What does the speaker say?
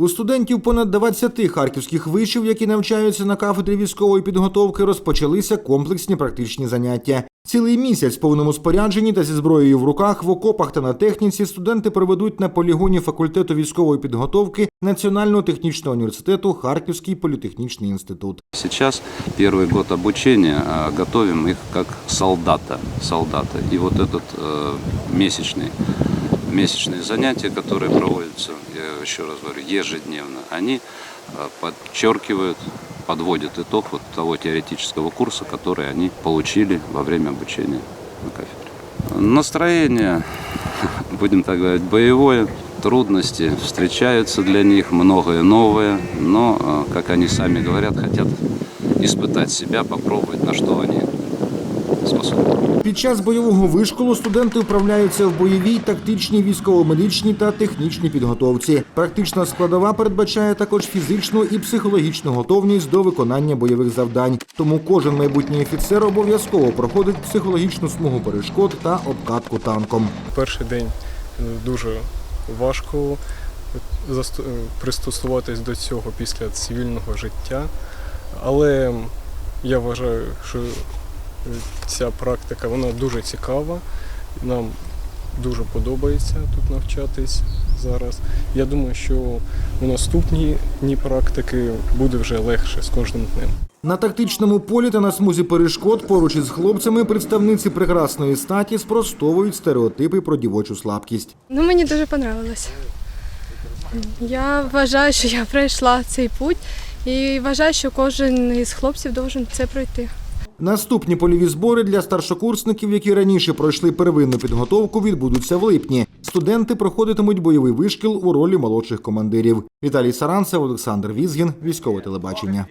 У студентів понад 20 харківських вишів, які навчаються на кафедрі військової підготовки, розпочалися комплексні практичні заняття. Цілий місяць в повному спорядженні та зі зброєю в руках в окопах та на техніці студенти проведуть на полігоні факультету військової підготовки Національного технічного університету Харківський політехнічний інститут. Сейчас первый год обучения а, готовим их как солдата, солдата. И вот этот э, месячный, Месячные занятия, которые проводятся, я еще раз говорю, ежедневно, они э, подчеркивают, подводят итог вот того теоретического курса, который они получили во время обучения на кафедре. Настроение, будем так говорить, боевое, трудности встречаются для них, многое новое, но, э, как они сами говорят, хотят испытать себя, попробовать, на что они способны. Під час бойового вишколу студенти вправляються в бойовій, тактичній, військово-медичній та технічній підготовці. Практична складова передбачає також фізичну і психологічну готовність до виконання бойових завдань. Тому кожен майбутній офіцер обов'язково проходить психологічну смугу перешкод та обкатку танком. Перший день е, дуже важко заст- е, пристосуватись до цього після цивільного життя, але я вважаю, що е, ця практика вона дуже цікава. Нам дуже подобається тут навчатись зараз. Я думаю, що у наступні дні практики буде вже легше з кожним днем. На тактичному полі та на смузі перешкод поруч із хлопцями представниці прекрасної статі спростовують стереотипи про дівочу слабкість. Ну, мені дуже понравилось. Я вважаю, що я пройшла цей путь і вважаю, що кожен із хлопців должен це пройти. Наступні польові збори для старшокурсників, які раніше пройшли первинну підготовку, відбудуться в липні. Студенти проходитимуть бойовий вишкіл у ролі молодших командирів. Віталій Саранцев, Олександр Візгін, військове телебачення.